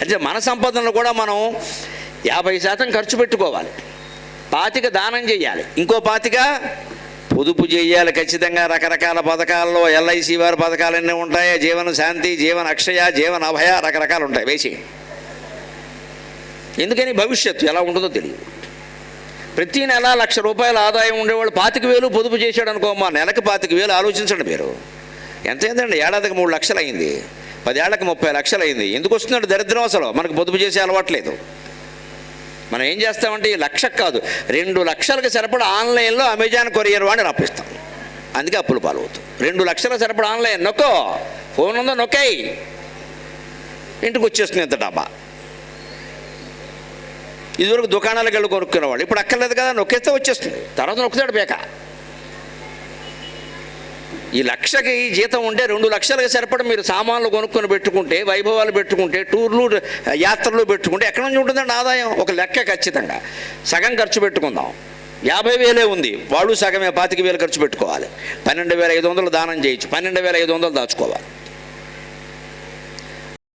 అంటే మన సంపదను కూడా మనం యాభై శాతం ఖర్చు పెట్టుకోవాలి. పాతిక దానం చేయాలి. ఇంకో పాతిక పొదుపు చేయాలి ఖచ్చితంగా. రకరకాల పథకాల్లో ఎల్ఐసి వారి పథకాలన్నీ ఉంటాయి? జీవన శాంతి జీవన అక్షయ జీవన అభయ రకరకాలు ఉంటాయి వేసి. ఎందుకని? భవిష్యత్తు ఎలా ఉంటుందో తెలియదు. ప్రతి నెల లక్ష రూపాయల ఆదాయం ఉండేవాళ్ళు పాతిక వేలు పొదుపు చేశాడు అనుకో మా నెలకు పాతిక వేలు ఆలోచించండి మీరు. ఎంత ఏంటండి ఏడాదికి మూడు లక్షలు అయింది. పదేళ్ళకు ముప్పై లక్షలు అయింది ఎందుకు వస్తున్నాడు దరిద్రం అసలు? మనకు పొదుపు చేసే అలవాట్లేదు మనం ఏం చేస్తామంటే ఈ లక్షకు కాదు రెండు లక్షలకు సరిపడా ఆన్లైన్లో అమెజాన్ కొరియర్ వాడిని రప్పిస్తాం. అందుకే అప్పులు పాలవుతాం. రెండు లక్షల సరిపడా ఆన్లైన్ నొక్కో ఫోన్ ఉందో నొక్కాయి. ఇంటికి వచ్చేస్తుంది ఇంత డబ్బా. ఇదివరకు దుకాణాలకు వెళ్ళి కొనుక్కునేవాళ్ళు ఇప్పుడు అక్కర్లేదు కదా నొక్కేస్తే వచ్చేస్తుంది. తర్వాత నొక్కుతాడు బేక. ఈ లక్షకి జీతం ఉంటే రెండు లక్షలకు సరిపడ మీరు సామాన్లు కొనుక్కొని పెట్టుకుంటే వైభవాలు పెట్టుకుంటే టూర్లు యాత్రలు పెట్టుకుంటే ఎక్కడి నుంచి ఉంటుందండి ఆదాయం? ఒక లెక్క ఖచ్చితంగా. సగం ఖర్చు పెట్టుకుందాం. యాభై వేలే ఉంది. వాళ్ళు సగమే పాతిక వేలు ఖర్చు పెట్టుకోవాలి. పన్నెండు వేల ఐదు వందలు దానం చేయొచ్చు పన్నెండు వేల ఐదు వందలు దాచుకోవాలి.